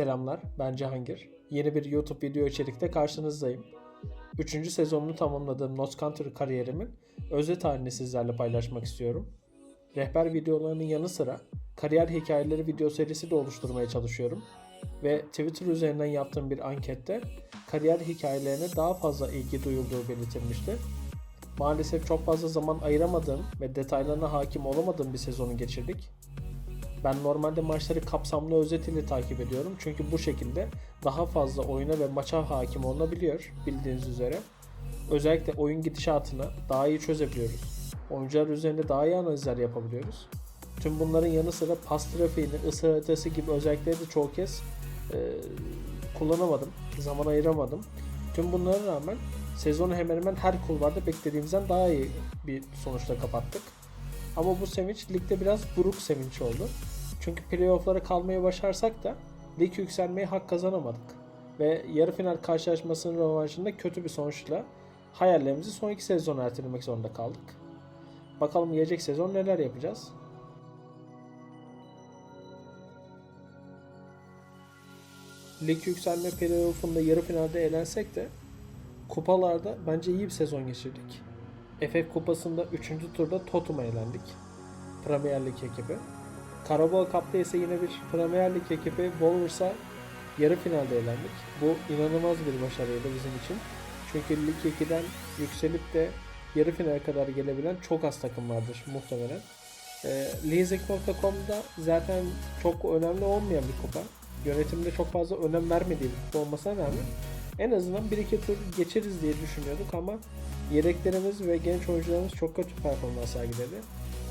Selamlar, ben Cihangir. Yeni bir YouTube video içerikte karşınızdayım. Üçüncü sezonunu tamamladığım Notch Counter kariyerimin özet halini sizlerle paylaşmak istiyorum. Rehber videolarının yanı sıra kariyer hikayeleri video serisi de oluşturmaya çalışıyorum. Ve Twitter üzerinden yaptığım bir ankette kariyer hikayelerine daha fazla ilgi duyulduğu belirtilmişti. Maalesef çok fazla zaman ayıramadığım ve detaylarına hakim olamadığım bir sezonu geçirdik. Ben normalde maçları kapsamlı özet ile takip ediyorum. Çünkü bu şekilde daha fazla oyuna ve maça hakim olunabiliyor bildiğiniz üzere. Özellikle oyun gidişatını daha iyi çözebiliyoruz. Oyuncular üzerinde daha iyi analizler yapabiliyoruz. Tüm bunların yanı sıra pas trafiğini, ısı haritası gibi özellikleri de çoğu kez e, kullanamadım. Zaman ayıramadım. Tüm bunlara rağmen sezonu hemen hemen her kulvarda beklediğimizden daha iyi bir sonuçla kapattık. Ama bu sevinç ligde biraz buruk sevinç oldu. Çünkü playoff'lara kalmayı başarsak da lig yükselmeye hak kazanamadık. Ve yarı final karşılaşmasının rövanşında kötü bir sonuçla hayallerimizi son iki sezon ertelemek zorunda kaldık. Bakalım gelecek sezon neler yapacağız? Lig yükselme playoff'unda yarı finalde elensek de kupalarda bence iyi bir sezon geçirdik. FF Kupası'nda 3. turda Tottenham'a elendik. Premier Lig ekibi. Carabao Cup'ta ise yine bir Premier Lig ekibi Wolvers'a yarı finalde elendik. Bu inanılmaz bir başarıydı bizim için. Çünkü Lig 2'den yükselip de yarı finale kadar gelebilen çok az takım vardır muhtemelen. E, Leasing.com'da zaten çok önemli olmayan bir kupa. Yönetimde çok fazla önem vermediği bir kupa olmasına rağmen en azından 1-2 tur geçeriz diye düşünüyorduk ama yedeklerimiz ve genç oyuncularımız çok kötü performans sergiledi.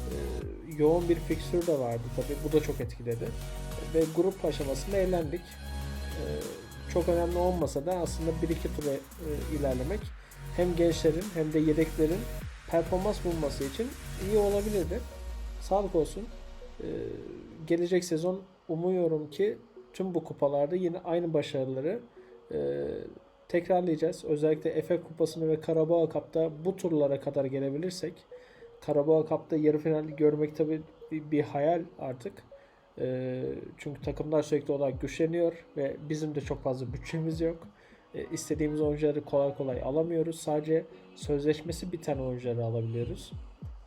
Ee, yoğun bir fikstür de vardı tabi bu da çok etkiledi. Ve grup aşamasında eğlendik. Ee, çok önemli olmasa da aslında 1-2 tura e, ilerlemek hem gençlerin hem de yedeklerin performans bulması için iyi olabilirdi. Sağlık olsun. Ee, gelecek sezon umuyorum ki tüm bu kupalarda yine aynı başarıları e, tekrarlayacağız. Özellikle FA Kupası'nı ve Karabağ Cup'ta bu turlara kadar gelebilirsek Karabağ Cup'ta yarı finali görmek tabi bir, hayal artık. E, çünkü takımlar sürekli olarak güçleniyor ve bizim de çok fazla bütçemiz yok. E, istediğimiz oyuncuları kolay kolay alamıyoruz. Sadece sözleşmesi biten oyuncuları alabiliyoruz.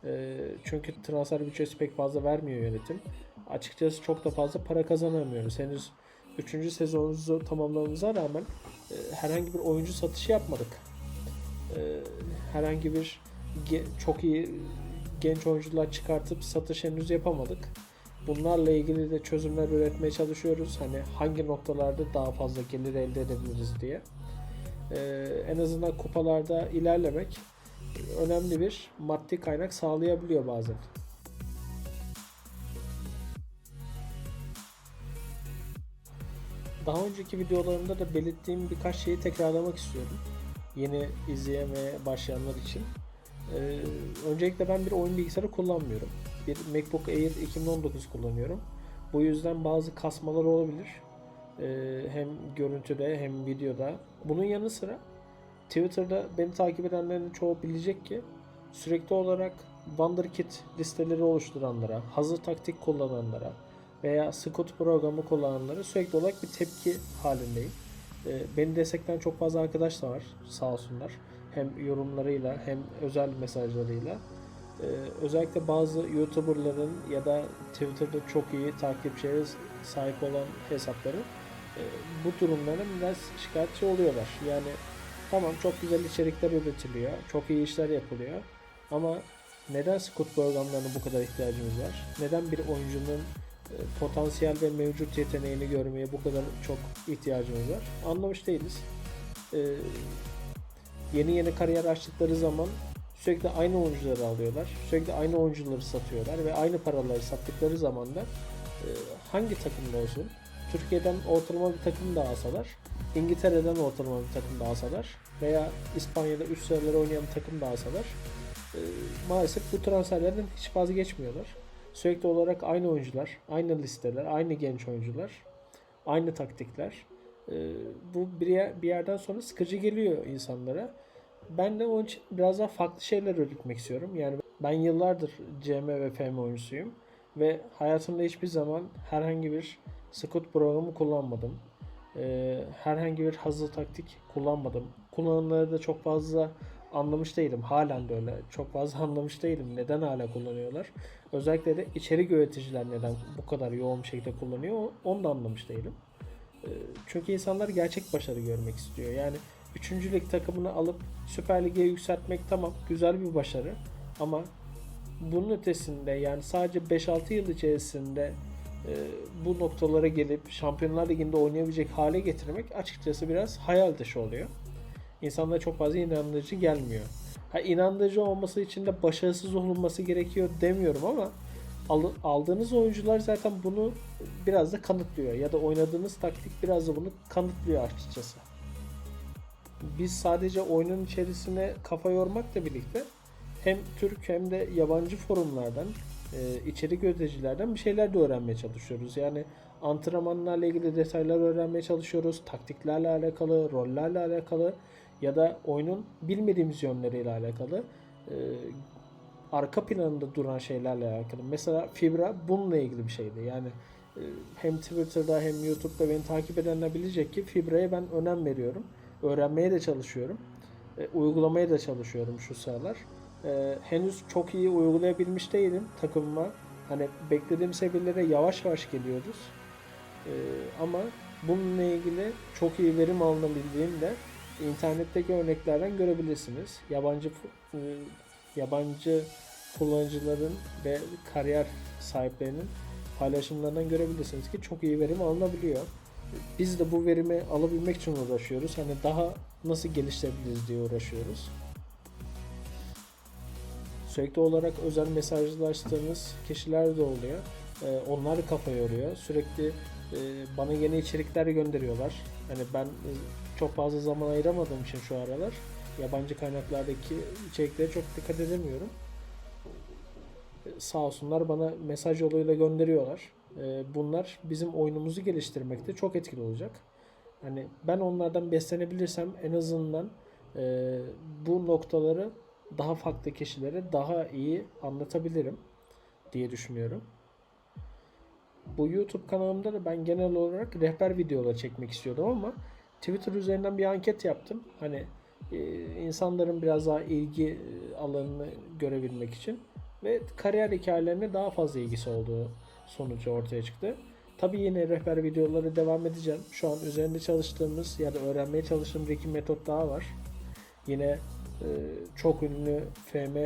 E, çünkü transfer bütçesi pek fazla vermiyor yönetim. Açıkçası çok da fazla para kazanamıyoruz. Henüz 3. sezonumuzu tamamlamamıza rağmen e, herhangi bir oyuncu satışı yapmadık. E, herhangi bir çok iyi genç oyuncular çıkartıp satış henüz yapamadık. Bunlarla ilgili de çözümler üretmeye çalışıyoruz. Hani hangi noktalarda daha fazla gelir elde edebiliriz diye. E, en azından kupalarda ilerlemek önemli bir maddi kaynak sağlayabiliyor bazen. Daha önceki videolarımda da belirttiğim birkaç şeyi tekrarlamak istiyorum. Yeni izleyemeye başlayanlar için. Ee, öncelikle ben bir oyun bilgisayarı kullanmıyorum. Bir MacBook Air 2019 kullanıyorum. Bu yüzden bazı kasmalar olabilir. Ee, hem görüntüde hem videoda. Bunun yanı sıra Twitter'da beni takip edenlerin çoğu bilecek ki sürekli olarak Wonderkid listeleri oluşturanlara, hazır taktik kullananlara, veya Scout programı kullananlara sürekli olarak bir tepki halindeyim. E, beni destekleyen çok fazla arkadaş da var sağ olsunlar. Hem yorumlarıyla hem özel mesajlarıyla. E, özellikle bazı YouTuber'ların ya da Twitter'da çok iyi takipçilere sahip olan hesapları e, bu durumlara biraz şikayetçi oluyorlar. Yani tamam çok güzel içerikler üretiliyor, çok iyi işler yapılıyor ama neden scout programlarına bu kadar ihtiyacımız var? Neden bir oyuncunun e, potansiyel ve mevcut yeteneğini görmeye bu kadar çok ihtiyacımız var. Anlamış değiliz. Ee, yeni yeni kariyer açtıkları zaman sürekli aynı oyuncuları alıyorlar. Sürekli aynı oyuncuları satıyorlar ve aynı paraları sattıkları zaman da e, hangi takımda olsun Türkiye'den ortalama bir takım da alsalar, İngiltere'den ortalama bir takım da alsalar veya İspanya'da üst sıraları oynayan bir takım da alsalar e, maalesef bu transferlerden hiç vazgeçmiyorlar. Sürekli olarak aynı oyuncular, aynı listeler, aynı genç oyuncular, aynı taktikler. Ee, bu bir, yer, bir yerden sonra sıkıcı geliyor insanlara. Ben de onun için biraz daha farklı şeyler üretmek istiyorum. Yani ben yıllardır CM ve FM oyuncusuyum ve hayatımda hiçbir zaman herhangi bir scout programı kullanmadım. Ee, herhangi bir hazır taktik kullanmadım. Kullananları da çok fazla anlamış değilim. Halen de öyle. Çok fazla anlamış değilim. Neden hala kullanıyorlar? Özellikle de içerik üreticiler neden bu kadar yoğun şekilde kullanıyor onu da anlamış değilim. Ee, Çünkü insanlar gerçek başarı görmek istiyor. Yani 3. lig takımını alıp Süper Lig'e yükseltmek tamam güzel bir başarı ama bunun ötesinde yani sadece 5-6 yıl içerisinde e, bu noktalara gelip Şampiyonlar Ligi'nde oynayabilecek hale getirmek açıkçası biraz hayal dışı oluyor. İnsanlara çok fazla inandırıcı gelmiyor. Ha, inandırıcı olması için de başarısız olunması gerekiyor demiyorum ama aldığınız oyuncular zaten bunu biraz da kanıtlıyor ya da oynadığınız taktik biraz da bunu kanıtlıyor açıkçası. Biz sadece oyunun içerisine kafa yormakla birlikte hem Türk hem de yabancı forumlardan, e, içerik üreticilerden bir şeyler de öğrenmeye çalışıyoruz. Yani antrenmanlarla ilgili detaylar öğrenmeye çalışıyoruz. Taktiklerle alakalı, rollerle alakalı ya da oyunun bilmediğimiz yönleriyle alakalı e, arka planında duran şeylerle alakalı. Mesela Fibra bununla ilgili bir şeydi. Yani e, hem Twitter'da hem YouTube'da beni takip edenler bilecek ki Fibra'ya ben önem veriyorum. Öğrenmeye de çalışıyorum. E, uygulamaya da çalışıyorum şu sıralar. E, henüz çok iyi uygulayabilmiş değilim takımıma. Hani beklediğim seviyelere yavaş yavaş geliyoruz. E, ama bununla ilgili çok iyi verim alınabildiğini de internetteki örneklerden görebilirsiniz. Yabancı e, yabancı kullanıcıların ve kariyer sahiplerinin paylaşımlarından görebilirsiniz ki çok iyi verim alınabiliyor. Biz de bu verimi alabilmek için uğraşıyoruz. Hani daha nasıl geliştirebiliriz diye uğraşıyoruz. Sürekli olarak özel mesajlaştığımız kişiler de oluyor. Ee, onlar kafa yoruyor. Sürekli e, bana yeni içerikler gönderiyorlar. Hani ben e, çok fazla zaman ayıramadığım için şu aralar yabancı kaynaklardaki içeriklere çok dikkat edemiyorum. Ee, Sağ olsunlar bana mesaj yoluyla gönderiyorlar. Ee, Bunlar bizim oyunumuzu geliştirmekte çok etkili olacak. Hani ben onlardan beslenebilirsem en azından e, bu noktaları daha farklı kişilere daha iyi anlatabilirim diye düşünüyorum. Bu YouTube kanalımda da ben genel olarak rehber videolar çekmek istiyordum ama Twitter üzerinden bir anket yaptım. Hani e, insanların biraz daha ilgi e, alanını görebilmek için ve kariyer hikayelerine daha fazla ilgisi olduğu sonucu ortaya çıktı. Tabii yine rehber videoları devam edeceğim. Şu an üzerinde çalıştığımız ya da öğrenmeye çalıştığım bir iki metot daha var. Yine e, çok ünlü FM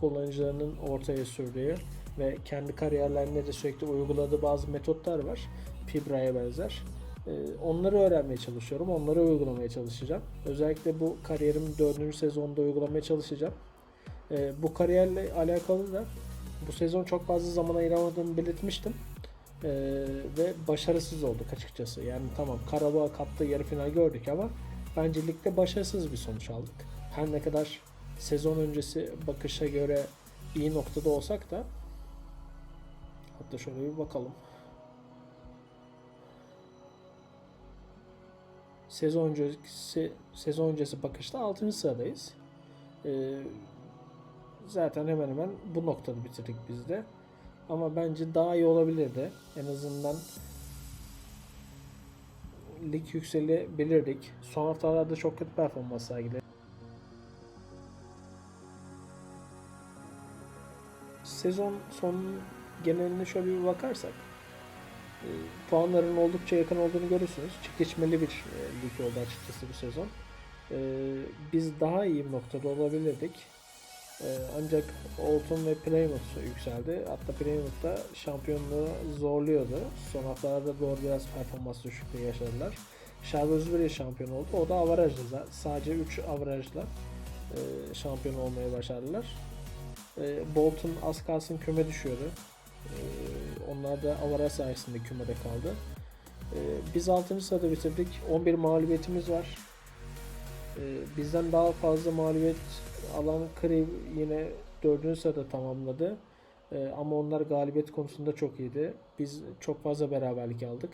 kullanıcılarının ortaya sürdüğü ve kendi kariyerlerinde de sürekli uyguladığı bazı metotlar var. Fibra'ya benzer. E, onları öğrenmeye çalışıyorum. Onları uygulamaya çalışacağım. Özellikle bu kariyerimin dördüncü sezonunda uygulamaya çalışacağım. E, bu kariyerle alakalı da bu sezon çok fazla zaman ayıramadığımı belirtmiştim. E, ve başarısız olduk açıkçası. Yani tamam Karabağ Cup'ta yarı final gördük ama bence ligde başarısız bir sonuç aldık. Her ne kadar sezon öncesi bakışa göre iyi noktada olsak da hatta şöyle bir bakalım. Sezon öncesi sezon öncesi bakışta 6. sıradayız. Ee, zaten hemen hemen bu noktada bitirdik biz de. Ama bence daha iyi olabilirdi. En azından lig yükselebilirdik. Son haftalarda çok kötü performans sergiledik. Sezon son geneline şöyle bir bakarsak e, puanların oldukça yakın olduğunu görürsünüz. Çekişmeli bir e, lig oldu açıkçası bu sezon. E, biz daha iyi bir noktada olabilirdik. E, ancak Olton ve Plymouth yükseldi. Hatta Plymouth da şampiyonluğu zorluyordu. Son haftalarda doğru biraz performans düşüklüğü yaşadılar. Sherwood şampiyon oldu. O da avarajla. Sadece 3 avarajla e, şampiyon olmayı başardılar. E, Bolton az kalsın küme düşüyordu. E, onlar da avaraj sayesinde kümede kaldı. E, biz 6. sırada bitirdik. 11 mağlubiyetimiz var. E, bizden daha fazla mağlubiyet alan Kriv yine 4. sırada tamamladı. Ama onlar galibiyet konusunda çok iyiydi. Biz çok fazla beraberlik aldık.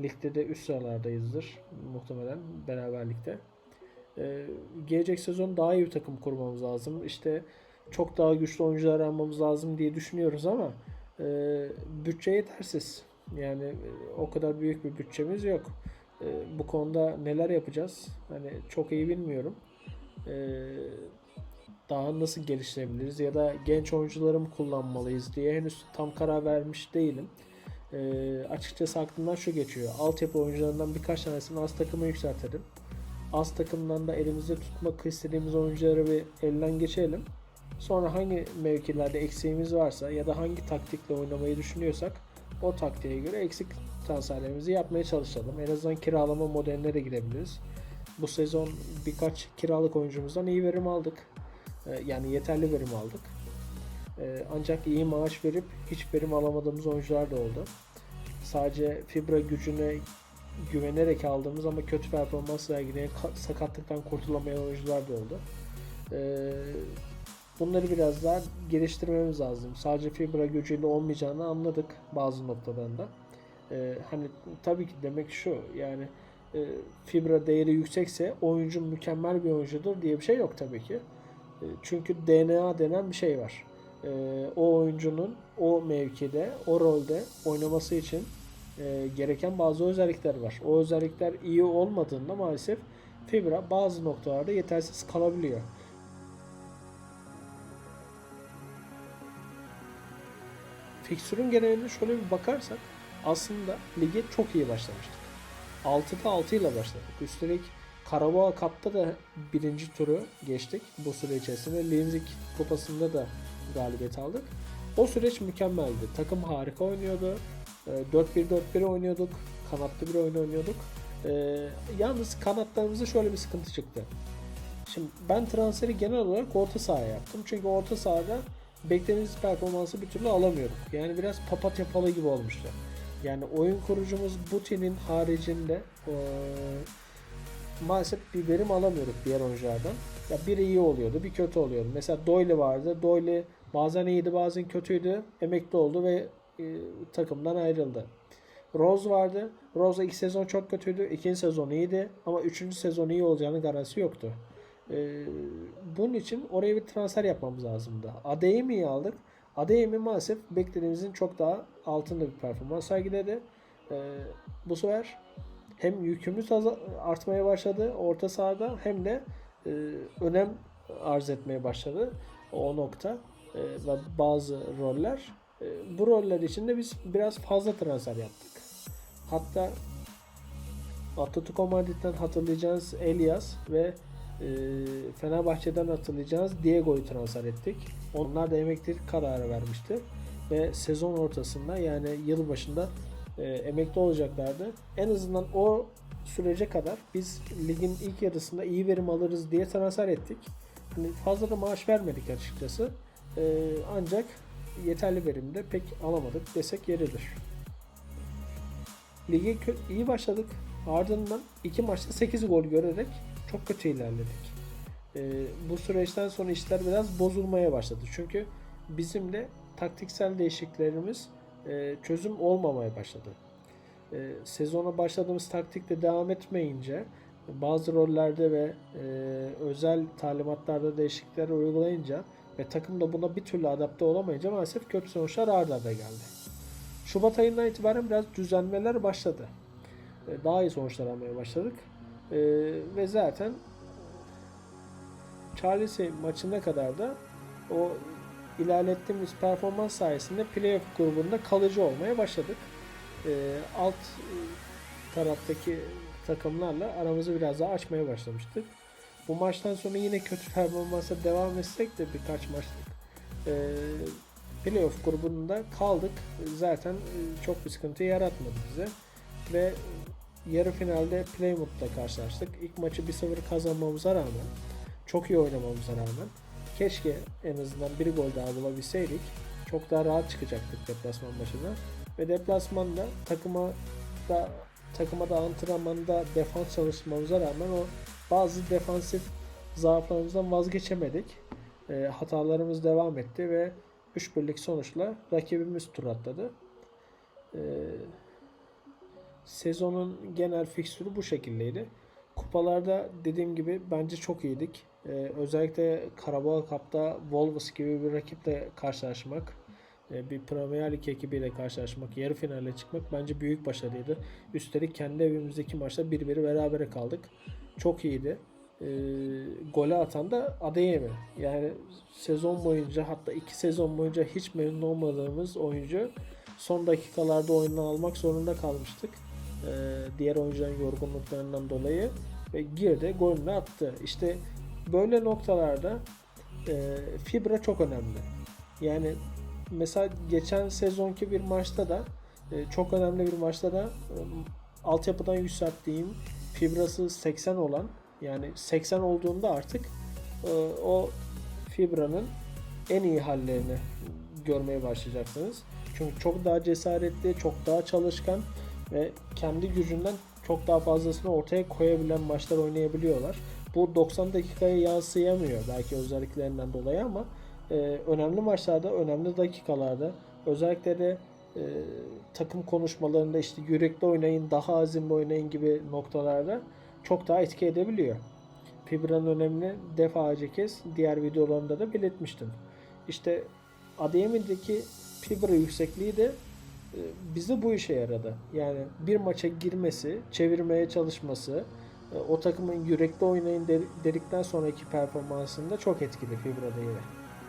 Ligde de üst sıralardayızdır muhtemelen beraberlikte. Gelecek sezon daha iyi bir takım kurmamız lazım. İşte çok daha güçlü oyuncular almamız lazım diye düşünüyoruz ama e, bütçe yetersiz. Yani e, o kadar büyük bir bütçemiz yok. E, bu konuda neler yapacağız? Hani çok iyi bilmiyorum. E, daha nasıl geliştirebiliriz ya da genç oyuncuları mı kullanmalıyız diye henüz tam karar vermiş değilim. E, açıkçası aklımdan şu geçiyor. Altyapı oyuncularından birkaç tanesini az takıma yükseltelim. Az takımdan da elimizde tutmak istediğimiz oyuncuları bir elden geçirelim. Sonra hangi mevkilerde eksiğimiz varsa ya da hangi taktikle oynamayı düşünüyorsak o taktiğe göre eksik transferlerimizi yapmaya çalışalım. En azından kiralama modeline de girebiliriz. Bu sezon birkaç kiralık oyuncumuzdan iyi verim aldık. Ee, Yani yeterli verim aldık. Ee, Ancak iyi maaş verip hiç verim alamadığımız oyuncular da oldu. Sadece fibra gücüne güvenerek aldığımız ama kötü performans sergileyen ka- sakatlıktan kurtulamayan oyuncular da oldu. Bunları biraz daha geliştirmemiz lazım. Sadece fibra gücüyle olmayacağını anladık bazı noktadan da. Ee, hani tabii ki demek şu yani e, fibra değeri yüksekse oyuncu mükemmel bir oyuncudur diye bir şey yok tabii ki. E, çünkü DNA denen bir şey var. E, o oyuncunun o mevkide, o rolde oynaması için e, gereken bazı özellikler var. O özellikler iyi olmadığında maalesef fibra bazı noktalarda yetersiz kalabiliyor. Fikstürün geneline şöyle bir bakarsak aslında lige çok iyi başlamıştık. 6'da 6 ile başladık. Üstelik Karabağ Cup'ta da birinci turu geçtik bu süre içerisinde. Linzik Kupası'nda da galibiyet aldık. O süreç mükemmeldi. Takım harika oynuyordu. Ee, 4-1-4-1 oynuyorduk. Kanatlı bir oyun oynuyorduk. Ee, yalnız kanatlarımızda şöyle bir sıkıntı çıktı. Şimdi ben transferi genel olarak orta sahaya yaptım. Çünkü orta sahada beklediğimiz performansı bir türlü alamıyorduk. Yani biraz papatya palı gibi olmuştu. Yani oyun kurucumuz Buti'nin haricinde eee, maalesef bir verim alamıyorduk diğer oyunculardan. Ya biri iyi oluyordu, bir kötü oluyordu. Mesela Doyle vardı. Doyle bazen iyiydi, bazen kötüydü. Emekli oldu ve e, takımdan ayrıldı. Rose vardı. Rose ilk sezon çok kötüydü. ikinci sezon iyiydi. Ama üçüncü sezon iyi olacağının garantisi yoktu. Ee, bunun için oraya bir transfer yapmamız lazımdı. Adeyemi'yi aldık. Adeyemi maalesef beklediğimizin çok daha altında bir performans sergiledi. Ee, bu sefer hem yükümüz artmaya başladı orta sahada hem de e, önem arz etmeye başladı o nokta E, ve bazı roller. E, bu roller için de biz biraz fazla transfer yaptık. Hatta Atletico Madrid'den hatırlayacağınız Elias ve e, Fenerbahçe'den hatırlayacağınız Diego'yu transfer ettik. Onlar da emeklilik kararı vermişti. Ve sezon ortasında yani yıl başında e, emekli olacaklardı. En azından o sürece kadar biz ligin ilk yarısında iyi verim alırız diye transfer ettik. Hani fazla da maaş vermedik açıkçası. E, ancak yeterli verimde pek alamadık desek yeridir. Lige iyi başladık. Ardından iki maçta 8 gol görerek çok kötü ilerledik. Ee, bu süreçten sonra işler biraz bozulmaya başladı. Çünkü bizim de taktiksel değişikliklerimiz e, çözüm olmamaya başladı. Ee, sezona başladığımız taktikle devam etmeyince bazı rollerde ve e, özel talimatlarda değişiklikler uygulayınca ve takım da buna bir türlü adapte olamayınca maalesef kötü sonuçlar arda arda geldi. Şubat ayından itibaren biraz düzenlemeler başladı. E, Daha iyi sonuçlar almaya başladık. E, ve zaten Chelsea maçına kadar da o ilerlettiğimiz performans sayesinde playoff grubunda kalıcı olmaya başladık. E, alt taraftaki takımlarla aramızı biraz daha açmaya başlamıştık. Bu maçtan sonra yine kötü performansa devam etsek de birkaç maçlık e, playoff grubunda kaldık. Zaten e, çok bir sıkıntı yaratmadı bize. Ve yarı finalde Plymouth'la karşılaştık. İlk maçı 1-0 kazanmamıza rağmen, çok iyi oynamamıza rağmen keşke en azından bir gol daha bulabilseydik. Çok daha rahat çıkacaktık deplasman maçına. Ve deplasmanda takıma da takıma da antrenmanda defans çalışmamıza rağmen o bazı defansif zaaflarımızdan vazgeçemedik. E, hatalarımız devam etti ve 3 birlik sonuçla rakibimiz tur atladı. E, sezonun genel fikstürü bu şekildeydi. Kupalarda dediğim gibi bence çok iyiydik. Ee, özellikle Karabağ Cup'ta Wolves gibi bir rakiple karşılaşmak e, bir Premier Lig ekibiyle karşılaşmak, yarı finale çıkmak bence büyük başarıydı. Üstelik kendi evimizdeki maçta 1-1 berabere kaldık. Çok iyiydi. E, golü atan da Adeyemi. Yani sezon boyunca hatta iki sezon boyunca hiç memnun olmadığımız oyuncu son dakikalarda oyunu almak zorunda kalmıştık. E, diğer oyuncuların yorgunluklarından dolayı ve girdi golünü attı. İşte böyle noktalarda e, fibra çok önemli. Yani mesela geçen sezonki bir maçta da e, çok önemli bir maçta da e, altyapıdan yükselttiğim fibrası 80 olan yani 80 olduğunda artık e, o fibranın en iyi hallerini görmeye başlayacaksınız. Çünkü çok daha cesaretli, çok daha çalışkan ve kendi gücünden çok daha fazlasını ortaya koyabilen maçlar oynayabiliyorlar. Bu 90 dakikaya yansıyamıyor belki özelliklerinden dolayı ama e, önemli maçlarda, önemli dakikalarda özellikle de e, takım konuşmalarında işte yürekli oynayın, daha azimli oynayın gibi noktalarda çok daha etki edebiliyor. Fibra'nın önemini defalarca kez diğer videolarımda da belirtmiştim. İşte Adeyemi'deki fibra yüksekliği de bize bu işe yaradı. Yani bir maça girmesi, çevirmeye çalışması, e, o takımın yürekli oynayın dedikten sonraki performansında çok etkili fibra değeri.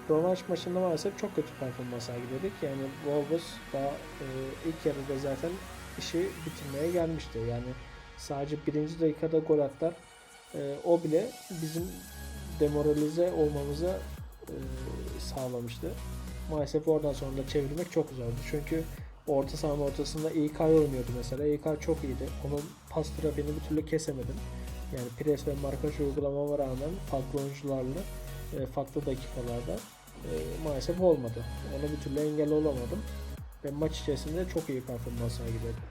Rövanş maçında maalesef çok kötü performans sergiledik. Yani Wolves daha e, ilk yarıda zaten işi bitirmeye gelmişti. Yani sadece birinci dakikada gol attılar. E, o bile bizim demoralize olmamıza e, sağlamıştı. Maalesef oradan sonra da çevirmek çok zordu. Çünkü orta sahanın ortasında İlkay oynuyordu mesela. İlkay çok iyiydi. Onun pas trafiğini bir türlü kesemedim. Yani pres ve markaj uygulamama rağmen farklı oyuncularla e, farklı dakikalarda e, maalesef olmadı. Ona bir türlü engel olamadım. Ve maç içerisinde çok iyi performans sergiledim.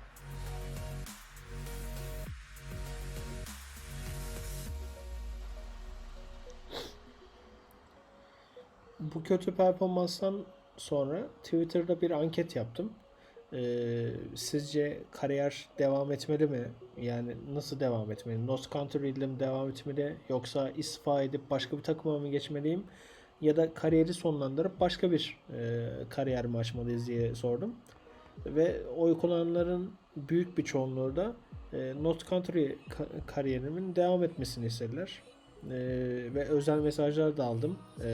Bu kötü performanstan sonra Twitter'da bir anket yaptım. Ee, sizce kariyer devam etmeli mi? Yani nasıl devam etmeli? North Country ile mi devam etmeli? Yoksa istifa edip başka bir takıma mı geçmeliyim? Ya da kariyeri sonlandırıp başka bir e, kariyer mi açmalıyız diye sordum. Ve oy kullananların büyük bir çoğunluğu da e, North Country ka- kariyerimin devam etmesini istediler. E, ve özel mesajlar da aldım. E,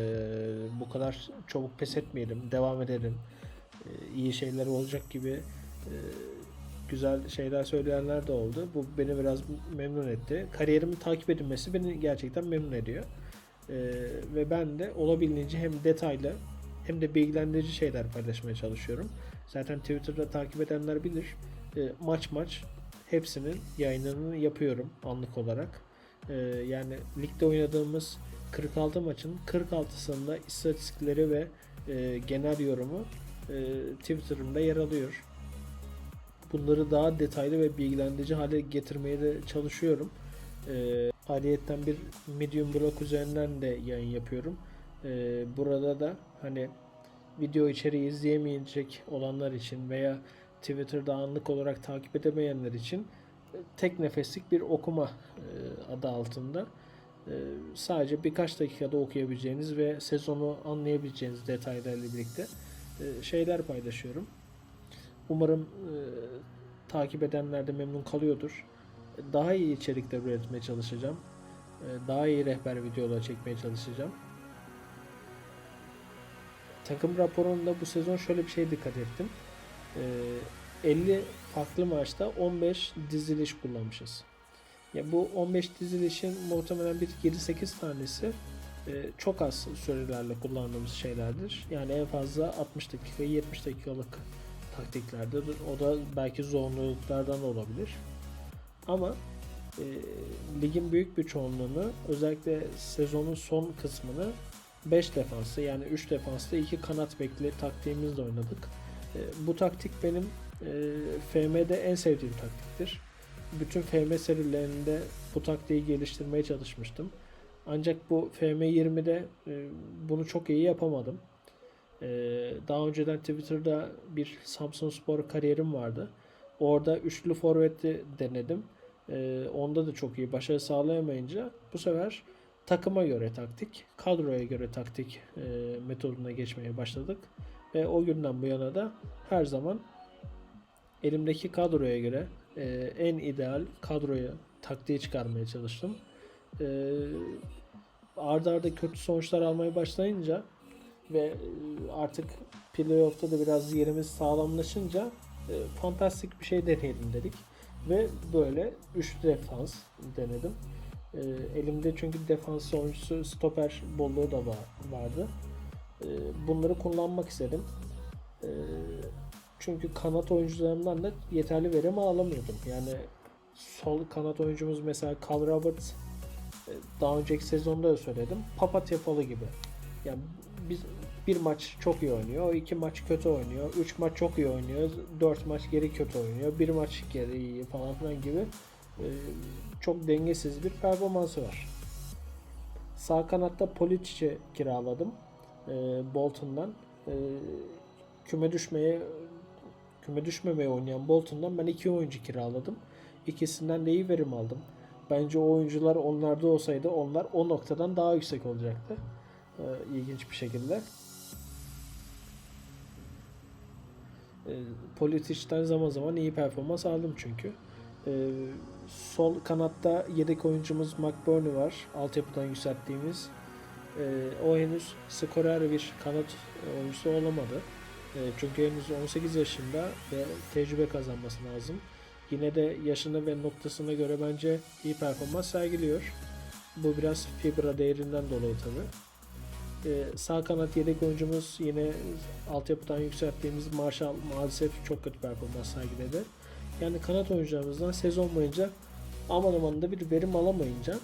bu kadar çabuk pes etmeyelim, devam edelim iyi şeyler olacak gibi e, güzel şeyler söyleyenler de oldu. Bu beni biraz memnun etti. Kariyerimin takip edilmesi beni gerçekten memnun ediyor. E, ve ben de olabildiğince hem detaylı hem de bilgilendirici şeyler paylaşmaya çalışıyorum. Zaten Twitter'da takip edenler bilir. E, maç maç hepsinin yayınını yapıyorum anlık olarak. Yani ligde oynadığımız 46 maçın 46'sında istatistikleri ve e, genel yorumu Twitter'ımda yer alıyor. Bunları daha detaylı ve bilgilendirici hale getirmeye de çalışıyorum. E, ayrıyetten bir Medium blog üzerinden de yayın yapıyorum. E, burada da hani video içeriği izleyemeyecek olanlar için veya Twitter'da anlık olarak takip edemeyenler için e, tek nefeslik bir okuma e, adı altında e, sadece birkaç dakikada okuyabileceğiniz ve sezonu anlayabileceğiniz detaylarla birlikte e, şeyler paylaşıyorum. Umarım e, takip edenler de memnun kalıyordur. Daha iyi içerikler üretmeye çalışacağım. E, Daha iyi rehber videolar çekmeye çalışacağım. Takım raporunda bu sezon şöyle bir şey dikkat ettim. E, 50 farklı maçta 15 diziliş kullanmışız. Ya bu 15 dizilişin muhtemelen bir 7-8 tanesi e, çok az sürelerle kullandığımız şeylerdir. Yani en fazla 60 dakika 70 dakikalık taktiklerdir. O da belki zorunluluklardan olabilir. Ama e, ligin büyük bir çoğunluğunu özellikle sezonun son kısmını 5 defansı yani 3 defansta 2 kanat bekli taktiğimizle oynadık. E, bu taktik benim e, FM'de en sevdiğim taktiktir. Bütün FM serilerinde bu taktiği geliştirmeye çalışmıştım. Ancak bu FM20'de e, bunu çok iyi yapamadım. E, daha önceden Twitter'da bir Samsun Spor kariyerim vardı. Orada üçlü forveti denedim. E, onda da çok iyi başarı sağlayamayınca bu sefer takıma göre taktik, kadroya göre taktik metoduna geçmeye başladık. Ve o günden bu yana da her zaman elimdeki kadroya göre en ideal kadroyu taktiği çıkarmaya çalıştım. Arda arda kötü sonuçlar almaya başlayınca ve e, artık playoff'ta da biraz yerimiz sağlamlaşınca e, fantastik bir şey deneyelim dedik. Ve böyle 3 defans denedim. E, elimde çünkü defans oyuncusu stoper bolluğu da var, vardı. E, bunları kullanmak istedim. E, çünkü kanat oyuncularından da yeterli verim alamıyordum. Yani sol kanat oyuncumuz mesela Carl Roberts daha önceki sezonda da söyledim. Papatya falı gibi. Yani biz bir maç çok iyi oynuyor, iki maç kötü oynuyor, üç maç çok iyi oynuyor, dört maç geri kötü oynuyor, bir maç geri iyi falan filan gibi e, çok dengesiz bir performansı var. Sağ kanatta Policic'i kiraladım e, Bolton'dan. E, küme düşmeye küme düşmemeye oynayan Bolton'dan ben iki oyuncu kiraladım. İkisinden de iyi verim aldım. Bence o oyuncular onlarda olsaydı onlar o noktadan daha yüksek olacaktı. Ee, ilginç bir şekilde. Ee, Politic'ten zaman zaman iyi performans aldım çünkü. Ee, sol kanatta yedek oyuncumuz McBurney var. Altyapıdan yükselttiğimiz. Ee, o henüz skorer bir kanat oyuncusu olamadı. Ee, çünkü henüz 18 yaşında ve tecrübe kazanması lazım. Yine de yaşına ve noktasına göre bence iyi performans sergiliyor. Bu biraz fibra değerinden dolayı tabi. Ee, sağ kanat yedek oyuncumuz yine altyapıdan yükselttiğimiz Marshall maalesef çok kötü performans sergiledi. Yani kanat oyuncularımızdan sezon boyunca aman aman da bir verim alamayınca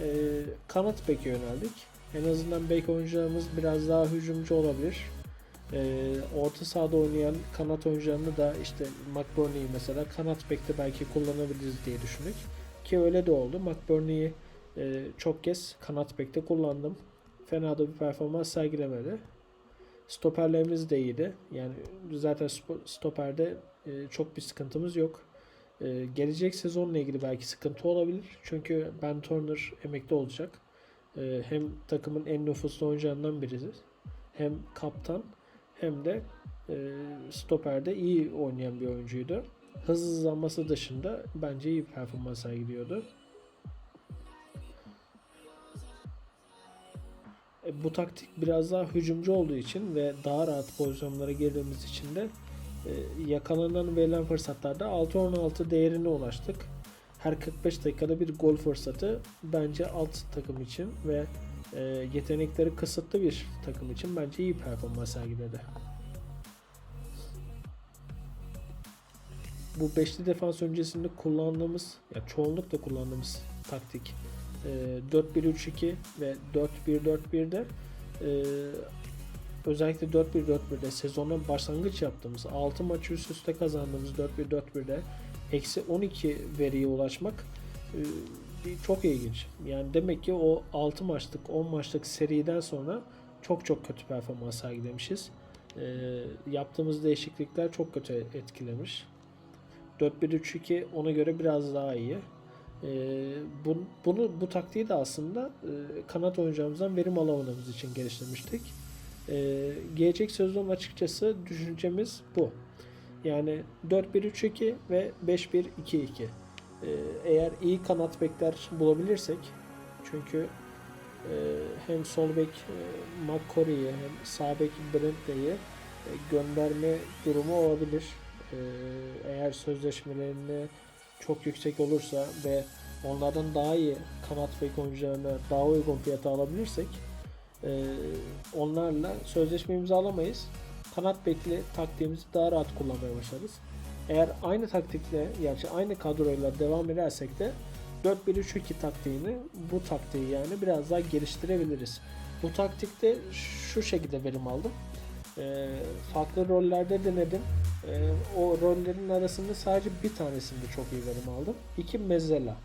e, kanat beke yöneldik. En azından bek oyuncularımız biraz daha hücumcu olabilir. E, orta sahada oynayan kanat oyuncularını da işte McBurney'i mesela kanat bekte belki kullanabiliriz diye düşündük. Ki öyle de oldu. McBurney'i e, çok kez kanat bekte kullandım. Fena da bir performans sergilemedi. Stoperlerimiz de iyiydi. Yani zaten stoperde e, çok bir sıkıntımız yok. E, gelecek sezonla ilgili belki sıkıntı olabilir. Çünkü Ben Turner emekli olacak. E, hem takımın en nüfuslu oyuncularından birisi. Hem kaptan hem de e, stoperde iyi oynayan bir oyuncuydu. Hız hızlanması dışında bence iyi performans sergiliyordu. E, bu taktik biraz daha hücumcu olduğu için ve daha rahat pozisyonlara girdiğimiz için de e, yakalanan verilen fırsatlarda 6-16 değerine ulaştık. Her 45 dakikada bir gol fırsatı bence alt takım için ve e, yetenekleri kısıtlı bir takım için bence iyi performans sergiledi. Bu beşli defans öncesinde kullandığımız, ya çoğunlukla kullandığımız taktik e, 4-1-3-2 ve 4-1-4-1'de e, özellikle 4-1-4-1'de sezona başlangıç yaptığımız 6 maç üst üste kazandığımız 4-1-4-1'de eksi 12 veriye ulaşmak e, çok ilginç. Yani demek ki o 6 maçlık 10 maçlık seriden sonra çok çok kötü performans sergilemişiz. E, yaptığımız değişiklikler çok kötü etkilemiş. 4-1-3-2 ona göre biraz daha iyi. Ee, bu, bunu bu taktiği de aslında e, kanat oyuncularımızdan verim alamadığımız için geliştirmiştik. Ee, gelecek sezon açıkçası düşüncemiz bu. Yani 4-1-3-2 ve 5-1-2-2. Ee, eğer iyi kanat bekler bulabilirsek çünkü e, hem sol bek e, McCory'i hem sağ bek Brentley'i e, gönderme durumu olabilir. Ee, eğer sözleşmelerini çok yüksek olursa ve onlardan daha iyi kanat bek oyuncularına daha uygun fiyata alabilirsek e, onlarla sözleşme imzalamayız. Kanat bekli taktiğimizi daha rahat kullanmaya başlarız. Eğer aynı taktikle, yani aynı kadroyla devam edersek de 4-1-3-2 taktiğini, bu taktiği yani biraz daha geliştirebiliriz. Bu taktikte şu şekilde verim aldım. E, farklı rollerde denedim. Ee, o rollerin arasında sadece bir tanesinde çok iyi verim aldım. İki Mezzela.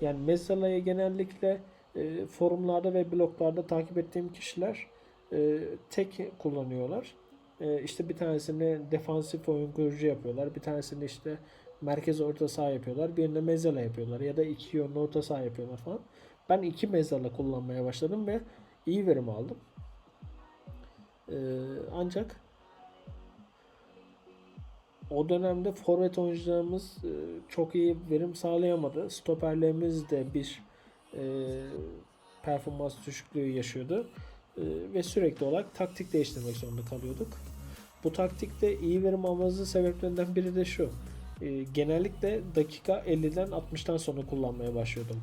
Yani Mezzela'yı genellikle e, forumlarda ve bloglarda takip ettiğim kişiler e, tek kullanıyorlar. E, işte bir tanesini defansif oyun kurucu yapıyorlar. Bir tanesini işte merkez orta saha yapıyorlar. Birinde Mezzela yapıyorlar. Ya da iki yönlü orta saha yapıyorlar falan. Ben iki Mezzela kullanmaya başladım ve iyi verim aldım. E, ancak o dönemde forvet oyuncularımız e, çok iyi verim sağlayamadı. Stoperlerimiz de bir e, performans düşüklüğü yaşıyordu. E, ve sürekli olarak taktik değiştirmek zorunda kalıyorduk. Bu taktikte iyi verim almamızın sebeplerinden biri de şu. E, genellikle dakika 50'den 60'tan sonra kullanmaya başlıyordum.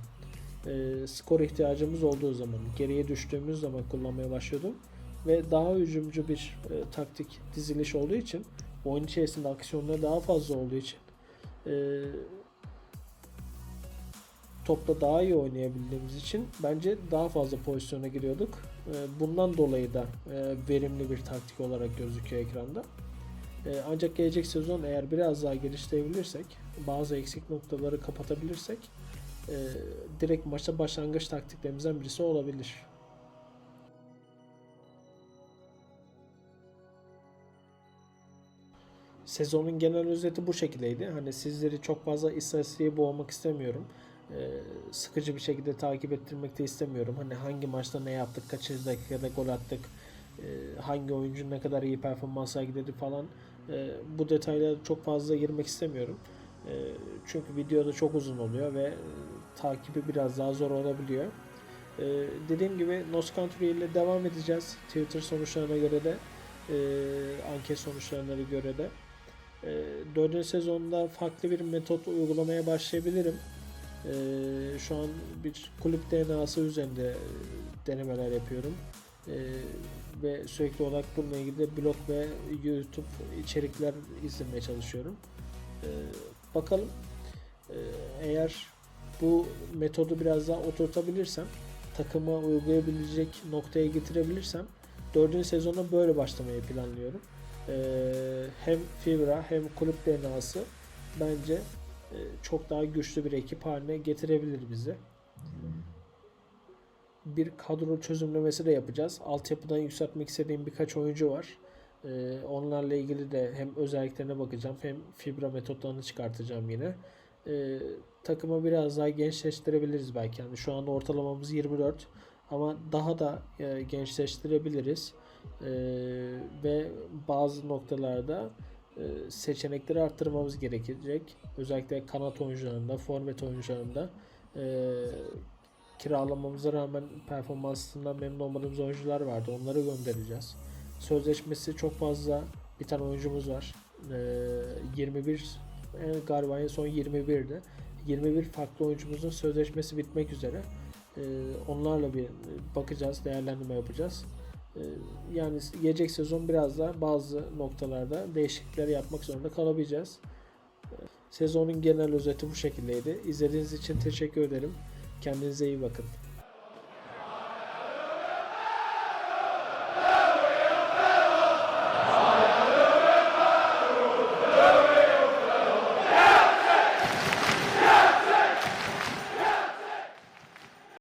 E, skor ihtiyacımız olduğu zaman, geriye düştüğümüz zaman kullanmaya başlıyordum. Ve daha hücumcu bir e, taktik diziliş olduğu için oyun içerisinde aksiyonlar daha fazla olduğu için e, topla daha iyi oynayabildiğimiz için bence daha fazla pozisyona giriyorduk. E, bundan dolayı da e, verimli bir taktik olarak gözüküyor ekranda. E, ancak gelecek sezon eğer biraz daha geliştirebilirsek, bazı eksik noktaları kapatabilirsek direkt maça başlangıç taktiklerimizden birisi olabilir. Sezonun genel özeti bu şekildeydi. Hani sizleri çok fazla istatistiğe boğmak istemiyorum. Ee, sıkıcı bir şekilde takip ettirmek de istemiyorum. Hani hangi maçta ne yaptık, kaçıncı dakikada gol attık, e, hangi oyuncu ne kadar iyi performans sergiledi falan. E, bu detaylara çok fazla girmek istemiyorum. E, çünkü videoda çok uzun oluyor ve takibi biraz daha zor olabiliyor. Dediğim gibi Nos Country ile devam edeceğiz. Twitter sonuçlarına göre de, anket sonuçlarına göre de. Dördüncü sezonda farklı bir metot uygulamaya başlayabilirim. E, şu an bir kulüp DNA'sı üzerinde e, denemeler yapıyorum. E, ve sürekli olarak bununla ilgili de blog ve YouTube içerikler izlemeye çalışıyorum. E, bakalım E, eğer bu metodu biraz daha oturtabilirsem takıma uygulayabilecek noktaya getirebilirsem dördüncü sezona böyle başlamayı planlıyorum. Ee, hem Fibra hem kulüp DNA'sı bence çok daha güçlü bir ekip haline getirebilir bizi. Bir kadro çözümlemesi de yapacağız. Altyapıdan yükseltmek istediğim birkaç oyuncu var. Ee, onlarla ilgili de hem özelliklerine bakacağım hem Fibra metotlarını çıkartacağım yine. Ee, takımı biraz daha gençleştirebiliriz belki. Yani şu anda ortalamamız 24 ama daha da e, gençleştirebiliriz. Ve bazı noktalarda e, seçenekleri arttırmamız gerekecek. Özellikle kanat oyuncularında, forvet oyuncularında e, kiralamamıza rağmen performansından memnun olmadığımız oyuncular vardı. Onları göndereceğiz. Sözleşmesi çok fazla bir tane oyuncumuz var. E, 21 e, galiba en son 21'di. 21 farklı oyuncumuzun sözleşmesi bitmek üzere. E, onlarla bir bakacağız, değerlendirme yapacağız. Ee, Yani gelecek sezon biraz da bazı noktalarda değişiklikler yapmak zorunda kalabileceğiz. Ee, Sezonun genel özeti bu şekildeydi. İzlediğiniz için teşekkür ederim. Kendinize iyi bakın.